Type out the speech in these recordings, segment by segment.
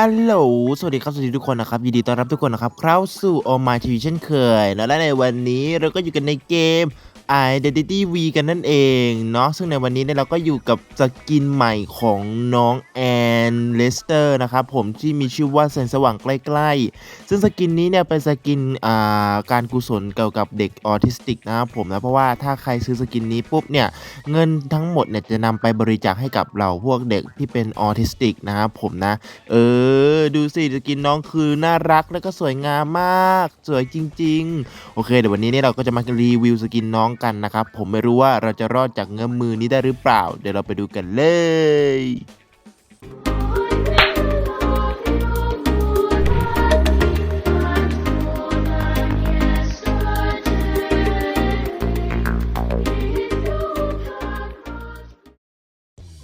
ฮัลโหล สวัสดีครับ สวัสดีทุกคนนะครับ ยินดีต้อนรับทุกคนนะครับเข้าสู่ All My TV เช่นเคย และในวันนี้เราก็อยู่กันในเกม Identity V กันนั่นเองเนาะซึ่งในวันนี้เนี่ยเราก็อยู่กับสกินใหม่ของน้องแอนเลสเตอร์นะครับผมที่มีชื่อว่าแสงสว่างใกล้ๆ ซึ่งสกินนี้เนี่ยเป็นสกินอ่าการกุศลเกี่ยวกับเด็กออทิสติกนะครับผมนะเพราะว่าถ้าใครซื้อสกินนี้ปุ๊บเนี่ยเงินทั้งหมดเนี่ยจะนำไปบริจาคให้กับเราพวกเด็กที่เป็นออทิสติกนะครับผมนะเออดูสิสกินน้องคือน่ารักแล้วก็สวยงามมากสวยจริง ๆ โอเคเดี๋ยววันนี้เนี่ยเราก็จะมารีวิวสกินน้องกันนะครับ ผมไม่รู้ว่าเราจะรอดจากเงื้อมมือนี้ได้หรือเปล่า เดี๋ยวเราไปดูกันเลย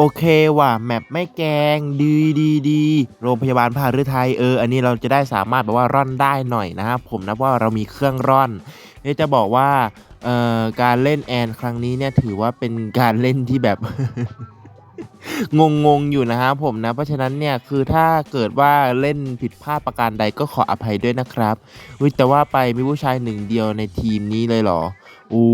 โอเคว่ะแมปไม่แกงดีดีดีโรงพยาบาลพาฤทัยเออ อันนี้เราจะได้สามารถแบบว่าร่อนได้หน่อยนะครับผมนะว่าเรามีเครื่องร่อน เดี๋ยจะบอกว่าเอ่อการเล่นแอนครั้งนี้เนี่ยถือว่าเป็นการเล่นที่แบบ งงงๆอยู่นะครับผมนะ เพราะฉะนั้นเนี่ยคือถ้าเกิดว่าเล่นผิดพลาดประการใดก็ขออภัยด้วยนะครับอุ๊ยแต่ว่าไปมีผู้ชายหนึ่งเดียวในทีมนี้เลยเหรอโอ้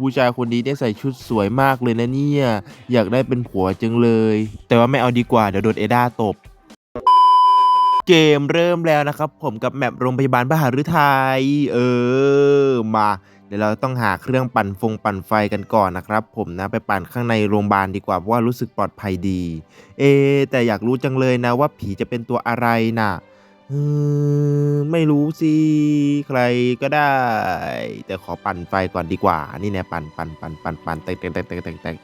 ผู้ชายคนนี้ได้ใส่ชุดสวยมากเลยนะเนี่ย อยากได้เป็นผัวจังเลย แต่ว่าไม่เอาดีกว่าเดี๋ยวโดนเอด้าตบ เกมเริ่มแล้วนะครับ ผมกับแมปโรงพยาบาลพระหฤทัยเออ มา เดี๋ยวเราต้องหาเครื่องปั่นฟงปั่นไฟกันก่อนนะครับ ผมนะไปปั่นข้างในโรงพยาบาลดีกว่าเพราะว่ารู้สึกปลอดภัยดี เอ แต่อยากรู้จังเลยนะว่าผีจะเป็นตัวอะไรน่ะเออไม่รู้สิใครก็ได้ แต่ขอปั่นไฟก่อนดีกว่า นี่แน่ปั่นปั่นปั่นปั่นปั่นแต่งแต่งแต่งแต่งแต่งแต่ง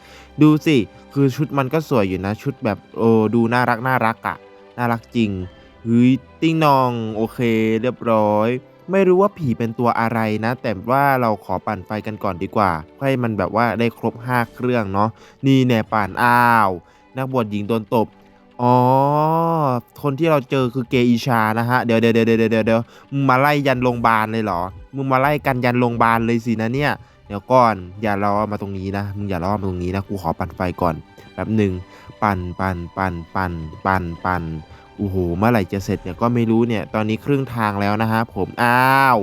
ดูสิ คือชุดมันก็สวยอยู่นะ ชุดแบบโอ้ดูน่ารักน่ารักอะน่ารักจริง เฮ้ยติ้งนอง โอเค เรียบร้อย ไม่รู้ว่าผีเป็นตัวอะไรนะ แต่ว่าเราขอปั่นไฟกันก่อนดีกว่าให้มันแบบว่าได้ครบ 5 เครื่องเนาะนี่แน่ปั่นอ้าว นักบวชหญิงโดนตบอ๋อ คนที่เราเจอคือเกอิชานะฮะ เดี๋ยวเดี๋ยวเดี๋ยวเดี๋ยวเดี๋ยวเดี๋ยวมึงมาไล่ยันโรงพยาบาลเลยเหรอ มึงมาไล่กันยันโรงพยาบาลเลยสินะเนี่ย เดี๋ยวก่อน อย่ารอมาตรงนี้นะ มึงอย่ารอมาตรงนี้นะ กูขอปั่นไฟก่อน แป๊บหนึ่ง ปั่น ปั่น ปั่น ปั่น ปั่น ปั่น โอ้โหเมื่อไหร่จะเสร็จเนี่ยก็ไม่รู้เนี่ย ตอนนี้ครึ่งทางแล้วนะฮะผมอ้าว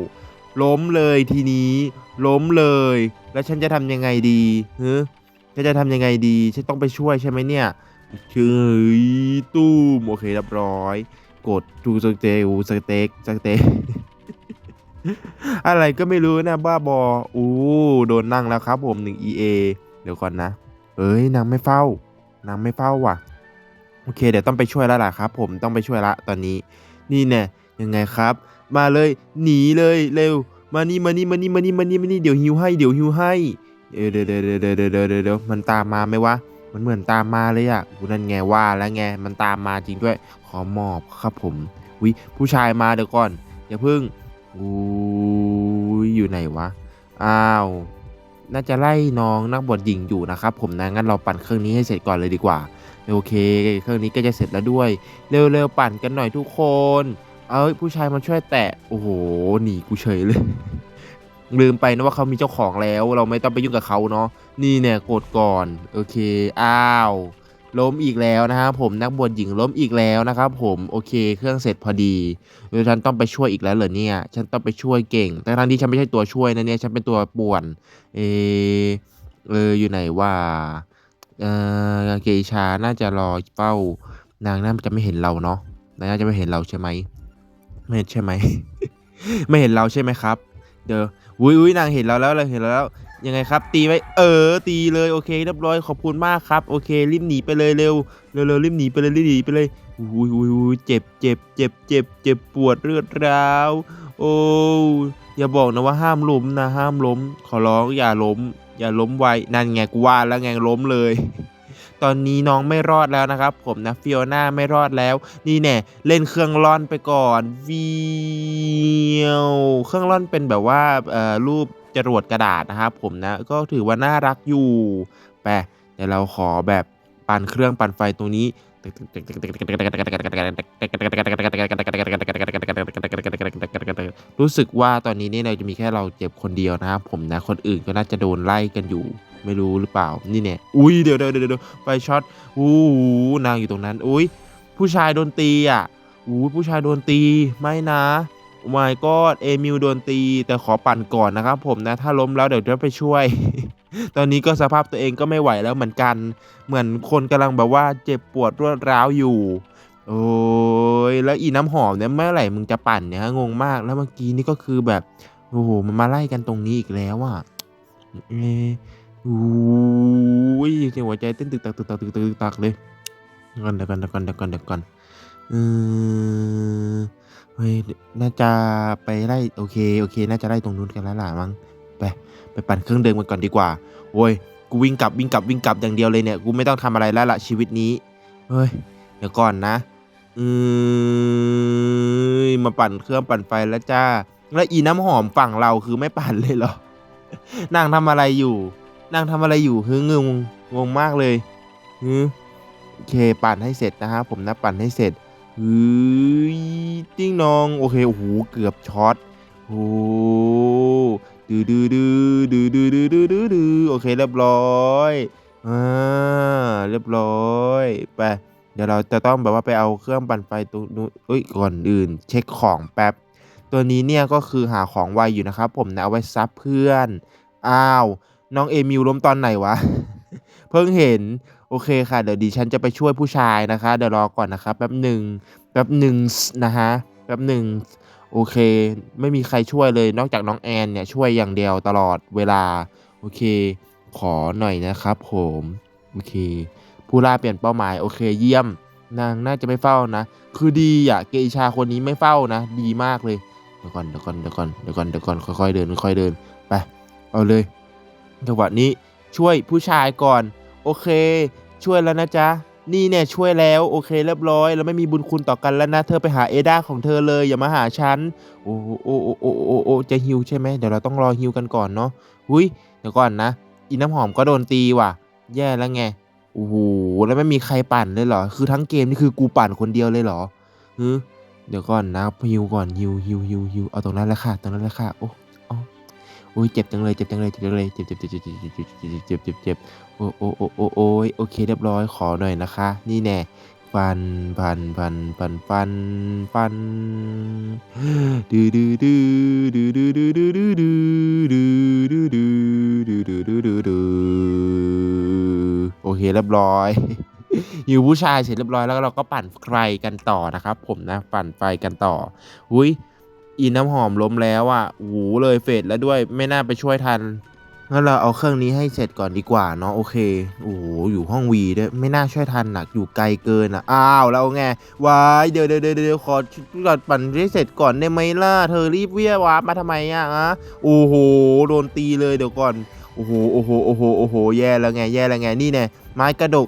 ล้มเลยทีนี้ ล้มเลย แล้วฉันจะทำยังไงดีเฮ้ฉันจะทำยังไงดีฉันต้องไปช่วยใช่ไหมเนี่ยคือตู้มโอเคเรียบร้อย กดทูสเตลสเต็กสเต็กอะไรก็ไม่รู้นะบ้าบออู้โดนนั่งแล้วครับผมหนึ่ง EA เดี๋ยวก่อนนะ เอ้ยนางไม่เฝ้านางไม่เฝ้าว่ะ โอเค เดี๋ยวต้องไปช่วยแล้วล่ะครับ ผมต้องไปช่วยละตอนนี้ นี่แน่ยังไงครับ มาเลยหนีเลยเร็ว มานี่มานี่มานี่มานี่มานี่มานี่เดี๋ยวหิวให้เดี๋ยวหิวให้เดี๋ยวเดี๋ยวเดี๋ยวเดี๋ยวเดี๋ยวเดี๋ยวมันตามมาไหมวะมันเหมือนตามมาเลยอะกูนั่นไงว่าแล้วไงมันตามมาจริงด้วยขอมอบครับผมวิผู้ชายมาเดี๋ยวก่อนอย่าเพิ่งอู้อยู่ไหนวะอ้าวน่าจะไล่น้องนักบวชหญิงอยู่นะครับผมนะงั้นเราปั่นเครื่องนี้ให้เสร็จก่อนเลยดีกว่า โอเค เครื่องนี้ก็จะเสร็จแล้วด้วย เร็วๆปั่นกันหน่อยทุกคน เอ้ยผู้ชายมาช่วยแตะ โอ้โห หนีกูเฉยเลย ลืมไปนะว่าเขามีเจ้าของแล้ว เราไม่ต้องไปยุ่งกับเขาเนาะ นี่เนี่ยกดก่อน โอเค อ้าวล้มอีกแล้วนะครับผมนักบวชหญิงล้มอีกแล้วนะครับผมโอเค เครื่องเสร็จพอดีเดี๋ยวฉันต้องไปช่วยอีกแล้วเหรอเนี่ย ฉันต้องไปช่วยเก่ง แต่ทั้งที่ฉันไม่ใช่ตัวช่วยนะเนี่ยฉันเป็นตัวป่วน เออเอออยู่ไหนว่า เออเกชาน่าจะรอเฝ้านางน่าจะไม่เห็นเราเนาะนางน่าจะไม่เห็นเราใช่ไหมไม่เห็นใช่ไหมไม่เห็นเราใช่ไหมครับ เดี๋ยวอุ้ยอุ้ยนางเห็นเราแล้วเราเห็นเราแล้วยังไงครับตีไว้เออตีเลยโอเคเรียบร้อยขอบคุณมากครับโอเครีบหนีไปเลยเร็วเร็วเร็วรีบหนีไปเลยรีบหนีไปเลยอุ้ยอุ้ยอุ้ยเจ็บเจ็บเจ็บเจ็บเจ็บปวดเลือดร้าวโอ้อย่าบอกนะว่าห้ามล้มนะห้ามล้ม ขอร้องอย่าล้ม อย่าล้มไวนั่นไงกูว่าแล้วไงล้มเลย ตอนนี้น้องไม่รอดแล้วนะครับ ผมนะฟิโอน่าไม่รอดแล้ว นี่แน่เล่นเครื่องร่อนไปก่อนวิวเครื่องร่อนเป็นแบบว่าเอ่อรูปจรวดกระดาษนะครับผมนะก็ถือว่าน่ารักอยู่ไปเดี๋ยวเราขอแบบปั่นเครื่องปั่นไฟตรงนี้ รู้สึกว่าตอนนี้เนี่ยเราจะมีแค่เราเจ็บคนเดียวนะครับผมนะคนอื่นก็น่าจะโดนไล่กันอยู่ ไม่รู้หรือเปล่านี่เนี่ยอุ้ยเดี๋ยวเดี๋ยวเดี๋ยวเดี๋ยวไฟช็อตอู้หูนางอยู่ตรงนั้น อุ้ยผู้ชายโดนตีอะอู้ผู้ชายโดนตีไม่นะ โอ้ my god เอมิวโดนตี แต่ขอปั่นก่อนนะครับผมนะ ถ้าล้มแล้วเดี๋ยวจะไปช่วย ตอนนี้ก็สภาพตัวเองก็ไม่ไหวแล้วเหมือนกัน เหมือนคนกำลังแบบว่าเจ็บปวดรวดร้าวอยู่ โอ้ยแล้วอีน้ำหอมเนี่ยเมื่อไหร่มึงจะปั่นเนี่ยฮะงงมาก แล้วเมื่อกี้นี่ก็คือแบบโอ้โหมันมาไล่กันตรงนี้อีกแล้วอะเอออู้ยหัวใจเต้นตึกตักตึกตักตึกตักตึกตักเลยเดี๋ยวก่อนเดี๋ยวก่อนเดี๋ยวก่อนเดี๋ยวก่อนเดี๋ยวก่อนเออ เฮ้ย น่าจะไปไล่โอเค โอเค น่าจะไล่ตรงนู้นกันแล้วล่ะมั้ง ไป ไปปั่นเครื่องเดิมกันก่อนดีกว่าโอ้ย กูวิ่งกลับวิ่งกลับวิ่งกลับอย่างเดียวเลยเนี่ย กูไม่ต้องทำอะไรแล้วล่ะชีวิตนี้ เฮ้ย เดี๋ยวก่อนนะเออมาปั่นเครื่องปั่นไฟแล้วจ้า แล้วอีน้ำหอมฝั่งเราคือไม่ปั่นเลยเหรอ นางทำอะไรอยู่ นางทำอะไรอยู่ฮึงงงงมากเลยฮึโอเค ปั่นให้เสร็จนะฮะ ผมนะปั่นให้เสร็จ เฮ้ยติ้งนอง โอเค โอ้โห เกือบช็อตโอ้ดือดื้อดื้อดื้อดื้อดื้อดื้อดื้อดื้อโอเค เรียบร้อยอ่าเรียบร้อยไปเดี๋ยวเราจะต้องแบบว่าไปเอาเครื่องปั่นไฟตรงนู้นเอ้ยก่อนอื่น เช็คของแป๊บ ตัวนี้เนี่ยก็คือหาของไวอยู่นะครับ ผมนะเอาไว้ซับเพื่อน อ้าว น้องเอมิวล้มตอนไหนวะ เพิ่งเห็น โอเคค่ะ เดี๋ยวดิฉันจะไปช่วยผู้ชายนะคะ เดี๋ยวรอก่อนนะครับแป๊บหนึ่งแป๊บหนึ่งนะฮะแป๊บหนึ่งโอเค ไม่มีใครช่วยเลยนอกจากน้องแอนเนี่ยช่วยอย่างเดียวตลอดเวลา โอเค ขอหน่อยนะครับผมโอเค ผู้ล่าเปลี่ยนเป้าหมายโอเคเยี่ยม นางน่าจะไม่เฝ้านะ คือดีอะเกอิชาคนนี้ไม่เฝ้านะ ดีมากเลยเดี๋ยวก่อนเดี๋ยวก่อนเดี๋ยวก่อนเดี๋ยวก่อนเดี๋ยวก่อนค่อยๆเดินค่อยๆเดินไปเอาเลยจังหวะนี้ช่วยผู้ชายก่อน โอเค ช่วยแล้วนะจ๊ะ นี่เนี่ยช่วยแล้วโอเคเรียบร้อย แล้วไม่มีบุญคุณต่อกันแล้วนะ เธอไปหาเอดาของเธอเลยอย่ามาหาฉัน โอ้โอ้โอ้โอ้โอ้โอ้จะฮิวใช่ไหมเดี๋ยวเราต้องรอฮิวกันก่อนเนาะหุ้ยเดี๋ยวก่อนนะ อีน้ำหอมก็โดนตีว่ะ แย่แล้วไง โอ้โห แล้วไม่มีใครปั่นเลยเหรอ คือทั้งเกมนี่คือกูปั่นคนเดียวเลยเหรอฮึเดี๋ยวก่อนนะฮิวก่อนฮิวฮิวฮิวฮิวเอาตรงนั้นแหละค่ะ ตรงนั้นแหละค่ะ โอ้ โอ้ยเจ็บจังเลยเจ็บจังเลยเจ็บจังเลยเจ็บเจ็บเจ็บเจ็บเจ็บเจ็บเจ็บเจ็บเจ็บโอ้โอ้โอ้โอ้โอ้ยโอเคเรียบร้อยขอหน่อยนะคะ นี่แน่ฟันฟันฟันฟันฟันฟันดื้อดื้อดื้อดื้อดื้อดื้อดื้อดื้อดื้อดื้อดื้อดื้อดื้อดื้อดื้อดื้อโอเคเรียบร้อยอยู่ผู้ชายเสร็จเรียบร้อยแล้วเราก็ปั่นไฟกันต่อนะครับ ผมนะปั่นไฟกันต่ออุ้ย อีน้ำหอมล้มแล้วอะหูเลยเฟดแล้วด้วยไม่น่าไปช่วยทันงั้นเราเอาเครื่องนี้ให้เสร็จก่อนดีกว่าเนาะโอเคโอ้โหอยู่ห้องวีด้วยไม่น่าช่วยทันหนักอยู่ไกลเกินอะอ้าวแล้วไงวายเดี๋ยวเดี๋ยวเดี๋ยวเดี๋ยวขอก่อนปั่นให้เสร็จก่อนได้ไหมล่ะเธอรีบเวียวามาทำไมอะอะโอ้โหโดนตีเลยเดี๋ยวก่อนโอ้โหโอ้โหโอ้โหโอ้โหแย่แล้วไงแย่แล้วไงนี่แน่ไม้กระดก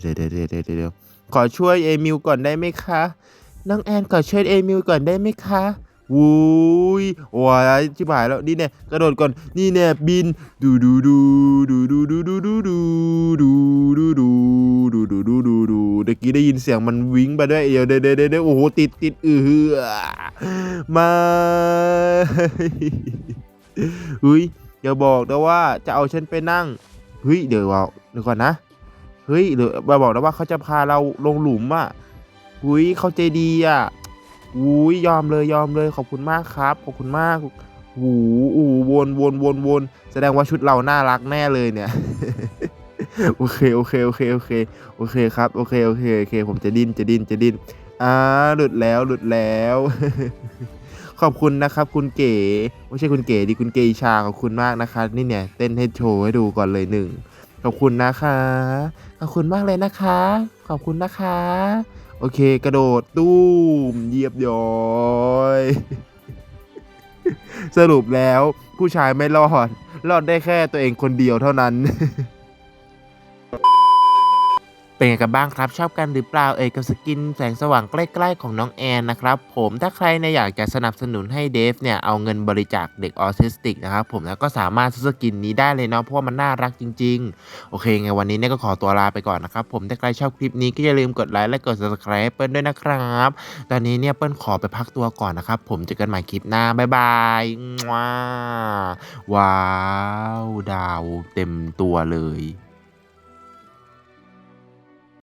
เดี๋ยวเดี๋ยวเดี๋ยวเดี๋ยวขอช่วยเอมิวก่อนได้ไหมคะ น้องแอนขอช่วยเอมิวก่อนได้ไหมคะวุ้ยโอ้ยชิบหายแล้วนี่เนี่ยกระโดดก่อนนี่เนี่ยบินดูดูดูดูดูดูดูดูดูดูดูดูดูดูดูดูดูเมื่อกี้ได้ยินเสียงมันวิ่งไปด้วยเดี๋ยวเดี๋ยวเดี๋ยวโอ้โหติดติดเอือมาเฮ้ยอย่าบอกนะว่าจะเอาฉันไปนั่งเฮ้ยเดี๋ยวเอาเดี๋ยวก่อนนะ เฮ้ยหรือมาบอกนะว่าเขาจะพาเราลงหลุมอะหุยเขาใจดีอะหุยยอมเลยยอมเลยขอบคุณมากครับขอบคุณมากหูอูวนวนวนวนแสดงว่าชุดเราน่ารักแน่เลยเนี่ยโอเคโอเคโอเคโอเคโอเคครับโอเคโอเคโอเคผมจะดิ้นจะดิ้นจะดิ้นอ่าหลุดแล้วหลุดแล้ว ขอบคุณนะครับคุณเก๋ไม่ใช่คุณเก๋ดิคุณเกชาขอบคุณมากนะคะนี่เนี่ยเต้นให้โชว์ให้ดูก่อนเลยหนึ่ง ขอบคุณนะคะ ขอบคุณมากเลยนะคะ ขอบคุณนะคะ โอเค กระโดดตู้มเยียบย้อย สรุปแล้วผู้ชายไม่รอด รอดได้แค่ตัวเองคนเดียวเท่านั้น เป็นไงกันบ้างครับชอบกันหรือเปล่าเอ่ยกับสกินแสงสว่างใกล้ๆของน้องแอนนะครับผมถ้าใครเนี่ยอยากจะสนับสนุนให้เดฟเนี่ยเอาเงินบริจาคเด็กออทิสติกนะครับผมแล้วก็สามารถซื้อสกินนี้ได้เลยเนาะเพราะว่ามันน่ารักจริง ๆ โอเคไงวันนี้เนี่ยก็ขอตัวลาไปก่อนนะครับผมถ้าใครชอบคลิปนี้ก็อย่าลืมกดไลค์และกด subscribe เปิ้ลด้วยนะครับตอนนี้เนี่ยเปิ้ลขอไปพักตัวก่อนนะครับผมเจอกันใหม่คลิปหน้าบ๊ายบายว้าวดาวเต็มตัวเลย